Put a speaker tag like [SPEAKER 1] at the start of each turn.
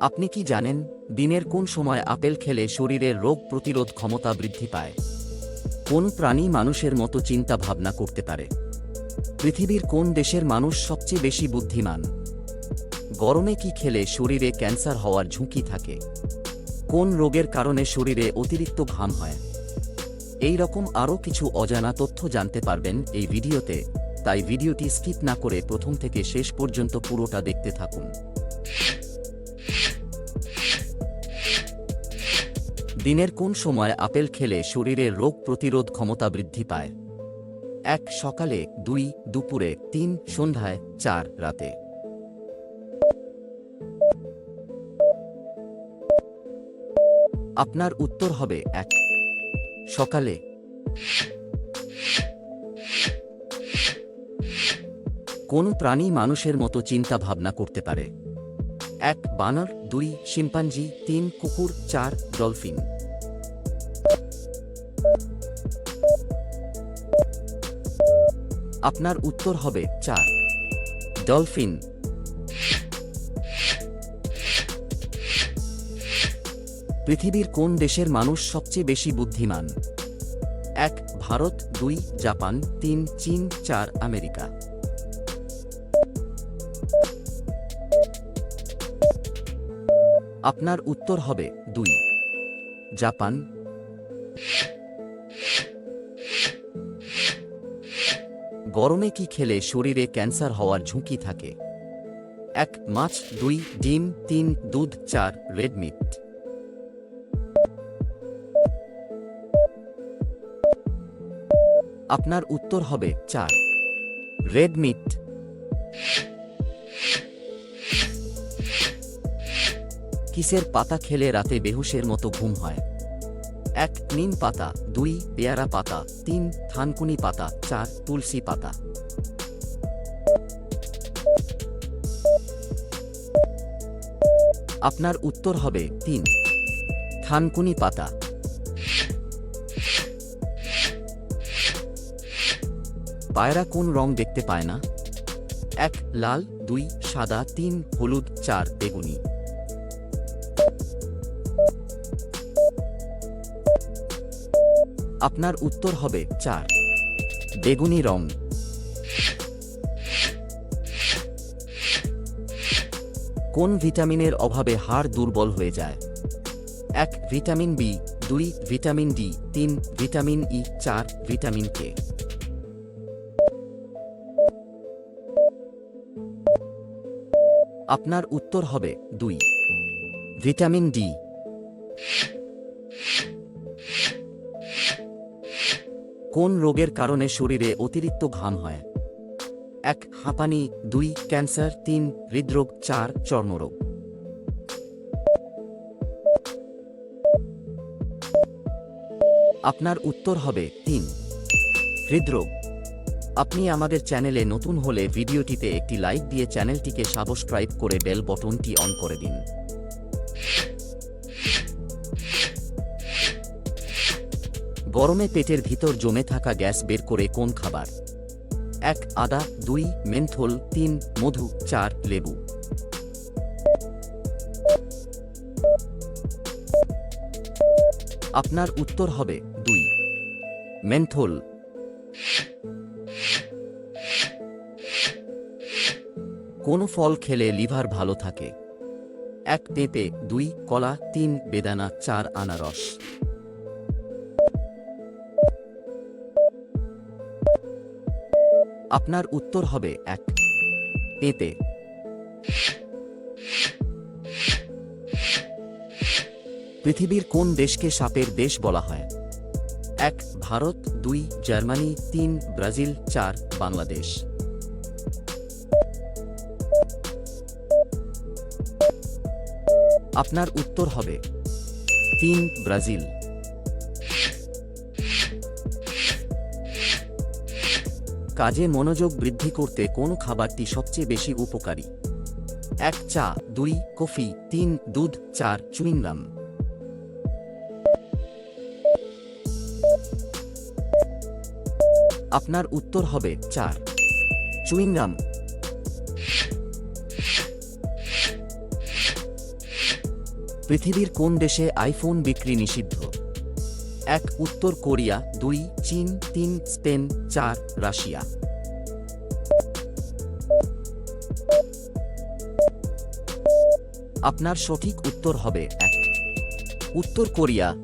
[SPEAKER 1] আপনি কি জানেন, দিনের কোন সময় আপেল খেলে শরীরের রোগ প্রতিরোধ ক্ষমতা বৃদ্ধি পায়? কোন প্রাণী মানুষের মতো চিন্তা ভাবনা করতে পারে? পৃথিবীর কোন দেশের মানুষ সবচেয়ে বেশি বুদ্ধিমান? গরমে কি খেলে শরীরে ক্যান্সার হওয়ার ঝুঁকি থাকে? কোন রোগের কারণে শরীরে অতিরিক্ত ঘাম হয়? এই রকম আরও কিছু অজানা তথ্য জানতে পারবেন এই ভিডিওতে, তাই ভিডিওটি স্কিপ না করে প্রথম থেকে শেষ পর্যন্ত পুরোটা দেখতে থাকুন। দিনের কোন সময় আপেল খেলে শরীরের রোগ প্রতিরোধ ক্ষমতা বৃদ্ধি পায়? এক, সকালে, দুই, দুপুরে, তিন, সন্ধ্যায়, চার, রাতে। আপনার উত্তর হবে এক। সকালে। কোন প্রাণী মানুষের মতো চিন্তা ভাবনা করতে পারে? এক বানর, দুই শিম্পাঞ্জি, তিন কুকুর, চার ডলফিন। আপনার উত্তর হবে চার। ডলফিন। পৃথিবীর কোন দেশের মানুষ সবচেয়ে বেশি বুদ্ধিমান? এক, ভারত, দুই, জাপান, তিন, চীন, চার, আমেরিকা। আপনার উত্তর হবে দুই। জাপান। গরমে কি খেলে শরীরে ক্যান্সার হওয়ার ঝুঁকি থাকে? এক, মাছ। দুই, ডিম। তিন, দুধ। চার, রেড মিট। আপনার উত্তর হবে চার। Red meat. কিসের পাতা খেলে রাতে বেহুশের মতো ঘুম হয়? এক, নিম পাতা। দুই, পেয়ারা পাতা। তিন, থানকুনি পাতা। চার, তুলসী পাতা। আপনার উত্তর হবে তিন। থানকুনি পাতা। পায়রা কোন রং দেখতে পায় না? এক, লাল। দুই, সাদা। তিন, হলুদ। চার, বেগুনি। আপনার উত্তর হবে চার। বেগুনি রং। কোন ভিটামিনের অভাবে হাড় দুর্বল হয়ে যায়? এক, ভিটামিন বি, দুই, ভিটামিন ডি, তিন, ভিটামিন ই, চার, ভিটামিন কে। আপনার উত্তর হবে দুই। Vitamin D. কোন রোগের কারণে শরীরে অতিরিক্ত ঘাম হয়? এক, হাঁপানি, দুই, ক্যান্সার, তিন, হৃদরোগ, চার, চর্মরোগ। আপনার উত্তর হবে তিন, হৃদরোগ। আপনি আমাদের চ্যানেলে নতুন হলে ভিডিওটিতে একটি লাইক দিয়ে চ্যানেলটিকে সাবস্ক্রাইব করে বেল বটনটি অন করে দিন। গরমে পেটের ভিতর জমে থাকা গ্যাস বের করে কোন খাবার? এক, আদা, দুই, মেন্থল, তিন, মধু, চার, লেবু। আপনার উত্তর হবে দুই। মেন্থল। কোন ফল খেলে লিভার ভালো থাকে। এক, পেঁপে, দুই, কলা, তিন, বেদানা, চার, আনারস। আপনার উত্তর হবে এক। এতে পৃথিবীর কোন দেশকে সাপের দেশ বলা হয়? এক, ভারত, দুই, জার্মানি, তিন, ব্রাজিল, চার, বাংলাদেশ। আপনার উত্তর হবে তিন, ব্রাজিল। কাজে মনোযোগ বৃদ্ধি করতে কোন খাবারটি সবচেয়ে বেশি উপকারী? এক, চা, দুই, কফি, তিন, দুধ, চার, চুইংগাম। আপনার উত্তর হবে চার। চুইংগাম। পৃথিবীর কোন দেশে আইফোন বিক্রি নিষিদ্ধ? এক, উত্তর কোরিয়া, দুই, চীন, তিন, স্পেন, চার, রাশিয়া। আপনার সঠিক উত্তর হবে এক। উত্তর কোরিয়া